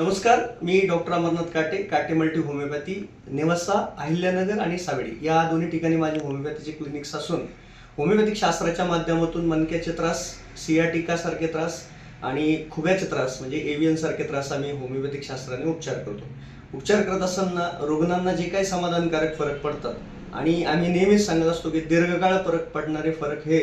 नमस्कार मी डॉक्टर अमरनाथ काटे काटे मल्टी होमिओपॅथी नेवासा अहिल्यानगर आणि सावेडी. या दोन्ही ठिकाणी माझे होमिओपॅथीचे क्लिनिक्स असून होमिओपॅथिक शास्त्राच्या माध्यमातून मनक्याचे त्रास सियाटिकासारखे त्रास आणि खुब्याचे त्रास म्हणजे एव्हियन सारखे त्रास आम्ही होमिओपॅथिक शास्त्राने उपचार करतो. उपचार करत असताना रुग्णांना जे काही समाधानकारक फरक पडतात आणि आम्ही नेहमीच सांगत असतो की दीर्घकाळ फरक पडणारे फरक हे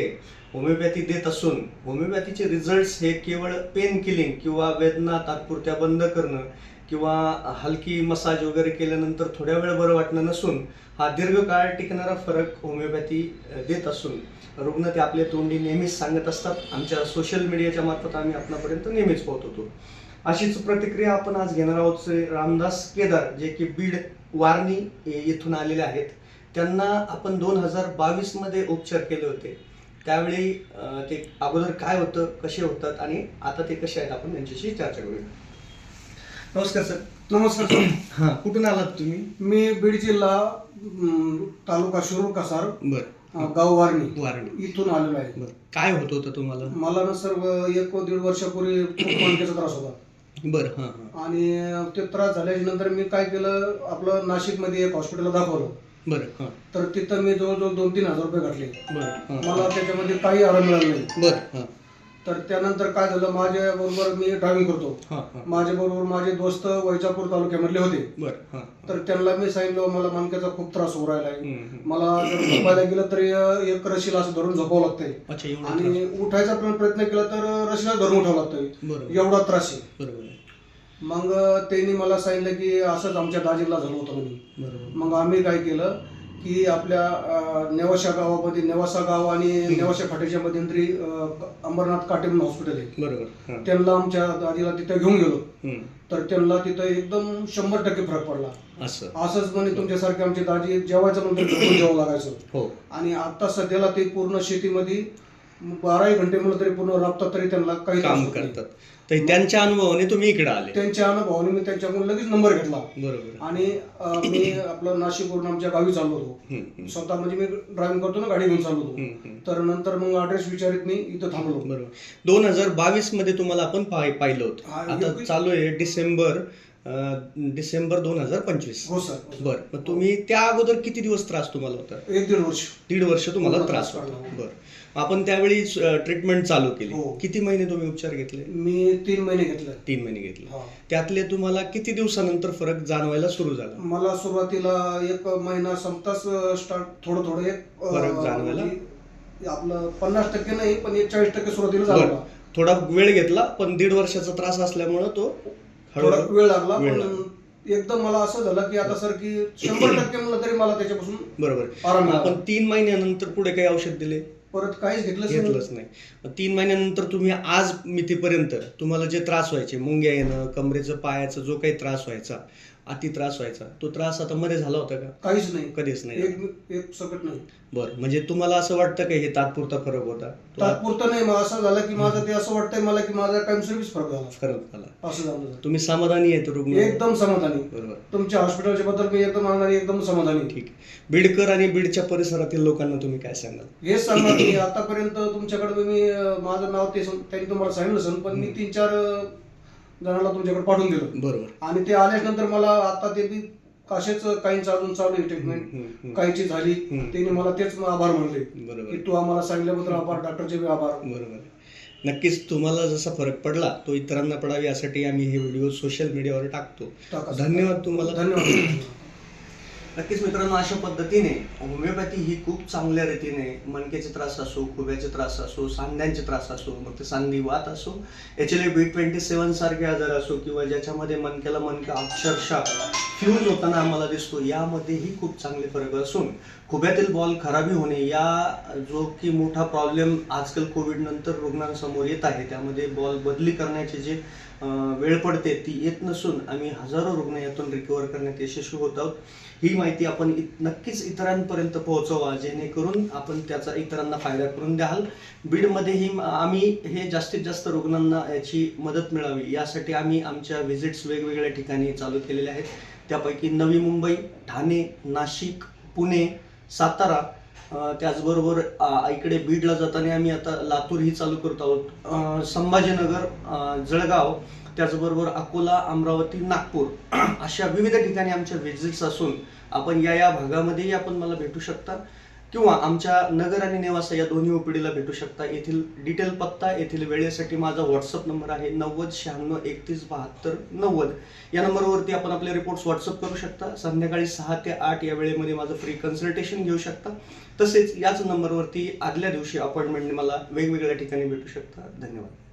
होमिओपॅथी देत असून होमिओपॅथीचे रिझल्ट्स हे केवळ पेन किलिंग किंवा वेदना तात्पुरत्या बंद करणं किंवा हलकी मसाज वगैरे केल्यानंतर थोड्या वेळ बरं वाटणं नसून हा दीर्घकाळ टिकणारा फरक होमिओपॅथी देत असून. रुग्ण ते आपले तोंडी नेहमीच सांगत असतात. आमच्या सोशल मीडियाच्या मार्फत आम्ही आपणापर्यंत नेहमीच पोहोचवतो. अशीच प्रतिक्रिया आपण आज घेणार आहोत रामदास केदार जे की बीड वारणी येथून आलेले आहेत. त्यांना आपण दोन हजार बावीसमध्ये उपचार केले होते. त्यावेळी ते अगोदर काय होतं कसे होतात आणि आता ते कसे आहेत आपण त्यांच्याशी चर्चा करूया. नमस्कार सर. नमस्कार सर. हां. कुठून आलात तुम्ही? मी बीड जिल्हा तालुका शिरूर कसार बर. गाव वारणी. वारणी. इथून आलेलो आहे. बर. काय होत होतं तुम्हाला? मला ना सर्व एक व दीड वर्षापूर्वी मणक्याचा त्रास होता. बर हां हां. आणि ते त्रास झाल्याच्यानंतर मी काय केलं आपलं नाशिकमध्ये एक हॉस्पिटलला दाखवलं. बर. हां. तर तिथं मी जवळजवळ दोन तीन हजार रुपये घातले. बर. हां. मला त्याच्यामध्ये काही आराम मिळाला नाही. बर. हां. तर त्यानंतर काय झालं माझ्या बरोबर मी ड्रायव्हिंग करतो. हां माझ्या बरोबर माझे दोस्त वैजापूर तालुक्यामधले होते. बर. हां. तर त्यांना मी सांगितलं मला मणक्याचा खूप त्रास होऊ राहिला आहे हम्म, हम्म. मला जर झोपायला गेलं तरी एक रशीला असं धरून झोपावं लागतंय. अच्छा एवढं त्रास. आणि उठायचा पण प्रयत्न केला तर रशीला धरून उठावं लागतंय. बरोबर. एवढा त्रास आहे. बरोबर आहे. मग त्यांनी मला सांगितलं की असंच आमच्या दाजीला झालं होतं म्हणे मग आम्ही काय केलं की आपल्या नेवाशा गावामध्ये नेवासा गाव आणि नेवाशा फाट्याच्या मध्यंतरी अंबरनाथ काटे म्हणून हॉस्पिटल आहे. बरोबर. त्यांना आमच्या दाजीला तिथे घेऊन गेलो. तर त्यांना तिथं एकदम शंभर टक्के फरक पडला. असं. असंच म्हणे तुमच्यासारखे आमचे दाजी जेवायचं झोपून जेवावं लागायचं हो. आणि आता सध्याला ते पूर्ण शेतीमध्ये बाराही घंटे म्हणलं तरी पूर्ण राबतात तरी त्यांना काही त्रास काम होत नाही. करतात. तर त्यांच्या अनुभवाने तुम्ही इकडे आले. त्यांच्या अनुभवाने मी त्यांच्याकडून लगेच नंबर घेतला. बरोबर. आणि अं, मी आपलं नाशिकवरून आमच्या गावी चाललो होतो. हम्म, हम्म. स्वतः म्हणजे मी ड्रायव्हिंग करतो ना गाडी घेऊन चाललो होतो. हम्म, हम्म. तर नंतर मग ॲड्रेस विचारित मी इथं थांबलो. बरोबर. दोन हजार बावीसमध्ये तुम्हाला आपण पाहिलं हा, होतं आता योग्य- चालू आहे डिसेंबर. डिसेंबर दोन हजार पंचवीस. हो सर बर मग तुम्ही त्या अगोदर किती दिवस त्रास तुम्हाला होता? एक दीड वर्ष. दीड वर्ष तुम्हाला त्रास होता. बर. आपण त्यावेळी ट्रीटमेंट चालू केली. हो. किती महिने तुम्ही उपचार घेतले? मी तीन महिने घेतले. तीन महिने घेतले. हा. त्यातले तुम्हाला किती दिवसानंतर फरक जाणवायला सुरू झाला? मला सुरुवातीला एक महिना संपताच स्टार्ट थोडं थोडं एक अं, फरक जाणवायला? म्हणजे आपलं पन्नास टक्के नाही पण एक चाळीस टक्के सुरुवातीला बरं. झाला. थोडा वेळ घेतला पण दीड वर्षाचा त्रास असल्यामुळं तो थोडा वेळ लागला पण. एकदम मला असं झालं की आता सर की शंभर टक्के म्हणलं तरी मला त्याच्यापासून बरोबर आराम मिळाला. तीन महिन्यानंतर पुढे काही औषध दिले परत काहीच घेतलंच नाही. घेतलंच नाही मग तीन महिन्यानंतर तुम्ही आज मितीपर्यंत तुम्हाला जे त्रास व्हायचे मुंग्या येणं कमरेचं पायाचा जो काही त्रास व्हायचा अति त्रास व्हायचा. तो त्रास आता मध्ये झाला होता का? काहीच नाही. कधीच नाही. एक एक सकट नाही. बरं म्हणजे तुम्हाला असं वाटतं का हे तात्पुरता फरक होता? तो तात्पुरतं नाही मग असं झालं की माझं ते असं वाटतंय मला की माझा टाइम सर्व्हिस फरक झाला. फरक झाला. असं झालं. तुम्ही समाधानी आहेत रुग्ण? एकदम समाधानी. बरोबर. तुमच्या हॉस्पिटलच्या बद्दल मी एकदम आनंदी एकदम समाधानी. ठीक आहे. बीडकर आणि बीडच्या परिसरातील लोकांना तुम्ही काय सांगाल? हेच सांगणार की आतापर्यंत तुमच्याकडे मी अं, माझं नाव ते सं- त्यांनी तुम्हाला सांगितलं सर पण मी तीन चार अं, जणांना तुमच्याकडे पाठवून दिलं. बरोबर. आणि ते आल्याच्यानंतर मला आता ते बी असेच काहींचं अजून चालू आहे ट्रीटमेंट. काहीची झाली. त्यांनी मला तेच आभार मानले. बरोबर. की तू आम्हाला सांगितल्याबद्दल आभार डॉक्टरचे बी आभार. बरोबर. नक्कीच तुम्हाला जसा फरक पडला तो इतरांना पडावा यासाठी आम्ही हे व्हिडिओ सोशल मीडियावर टाकतो. धन्यवाद तुम्हाला. धन्यवाद. नक्कीच मित्रांनो अशा पद्धतीने होमिओपॅथी ही खूप चांगल्या रीतीने मणक्याचे त्रास असो खुब्याचे त्रास असो सांध्यांचे त्रास असो मग ते सांधी वात असो H L B twenty seven सारखे आजार असो किंवा ज्याच्यामध्ये मणक्याला मणका अक्षरशः फ्यूज होताना आम्हाला दिसतो यामध्येही खूप चांगले फरक असून खुब्यातील बॉल खराबी होणे या जो की मोठा प्रॉब्लेम आजकाल कोविड नंतर रुग्णांसमोर येत आहे त्यामध्ये बॉल बदली करण्याचे जे वेळ पडते ती येत नसून आम्ही हजारो रुग्ण यातून रिकवर करण्यात यशस्वी होत आहोत. ही माहिती आपण इत- नक्कीच इतरांपर्यंत पोहोचवा जेणेकरून आपण त्याचा इतरांना फायदा करून द्याल. बीडमध्येही म- आम्ही हे जास्तीत जास्त रुग्णांना याची मदत मिळावी यासाठी आम्ही आमच्या व्हिजिट्स वेगवेगळ्या ठिकाणी चालू केलेल्या आहेत. त्यापैकी नवी मुंबई ठाणे नाशिक पुणे सातारा त्याचबरोबर इकडे बीडला जाताना आम्ही आता लातूर ही चालू करत आहोत. संभाजीनगर जळगाव त्याचबरोबर अकोला अमरावती नागपूर अशा विविध ठिकाणी आमच्या व्हिजिट्स असून आपण या या भागामध्येही आपण मला भेटू शकता. किंवा आमच्या नगर आणि नेवासा या दोन्ही ओपीडीला भेटू शकता. येथील डिटेल पत्ता येथील वेळेसाठी माझा व्हॉट्सअप नंबर आहे नव्वद शहाण्णव एकतीस बहात्तर नव्वद. या नंबरवरती आपण आपले रिपोर्ट्स व्हॉट्सअप करू शकता. संध्याकाळी सहा ते आठ या वेळेमध्ये माझं फ्री कन्सल्टेशन घेऊ शकता. तसेच याच नंबरवरती आदल्या दिवशी अपॉइंटमेंटने मला वेगवेगळ्या ठिकाणी भेटू शकता. धन्यवाद.